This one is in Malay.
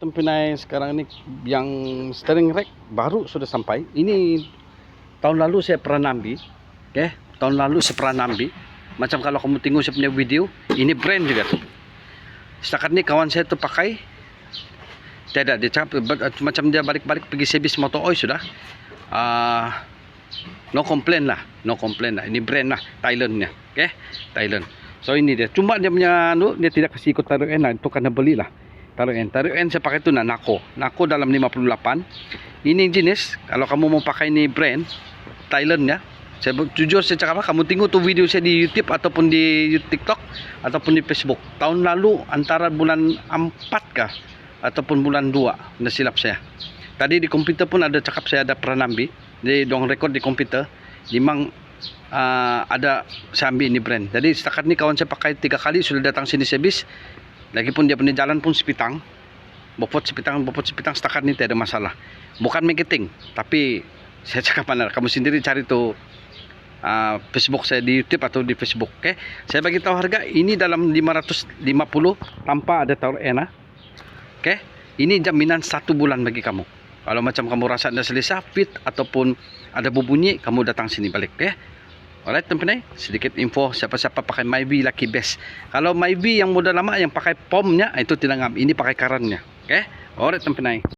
Tempinay sekarang ni yang steering rack baru sudah sampai. Ini tahun lalu saya pernah nambi. Okay? Tahun lalu saya pernah nambi. Macam kalau kamu tengok saya punya video, ini brand juga. Setakat ni kawan saya tu pakai. Tidak, dia cakap macam dia balik-balik pergi servis motor oil sudah. Ah, no complain lah, no complain lah. Ini brand lah, Thailand nya. Okay? Thailand. So ini dia. Cuma dia punya dia tidak kasih ikut taruh N lah. Itu kena belilah. Taruh N. Taruh N saya pakai tu nak Nako. Nako dalam 58. Ini jenis kalau kamu mau pakai ini brand Thailand ya. Saya jujur saya cakap kamu tengok tu video saya di YouTube ataupun di TikTok ataupun di Facebook. Tahun lalu antara bulan 4 kah ataupun bulan 2 dah silap saya. Tadi di komputer pun ada cakap saya ada pernah ambil. Dia dong rekod di komputer. Memang uh, ada saya ambil ini brand. Jadi setakat ni kawan saya pakai tiga kali sudah datang sini Lagipun dia punya jalan pun sepitang. Bopot sepitang, bopot sepitang setakat ni ada masalah. Bukan marketing, tapi saya cakap mana kamu sendiri cari tu uh, Facebook saya di YouTube atau di Facebook. Okay? Saya bagi tahu harga ini dalam 550 tanpa ada taruh N. ah. Okay? Ini jaminan satu bulan bagi kamu. Kalau macam kamu rasa ada selesa, fit ataupun ada berbunyi, kamu datang sini balik. Okay? Alright, tempat sedikit info siapa-siapa pakai Myvi Lucky Best. Kalau Myvi yang model lama yang pakai pomnya itu tidak ngam. Ini pakai karannya. Okay? Alright, tempat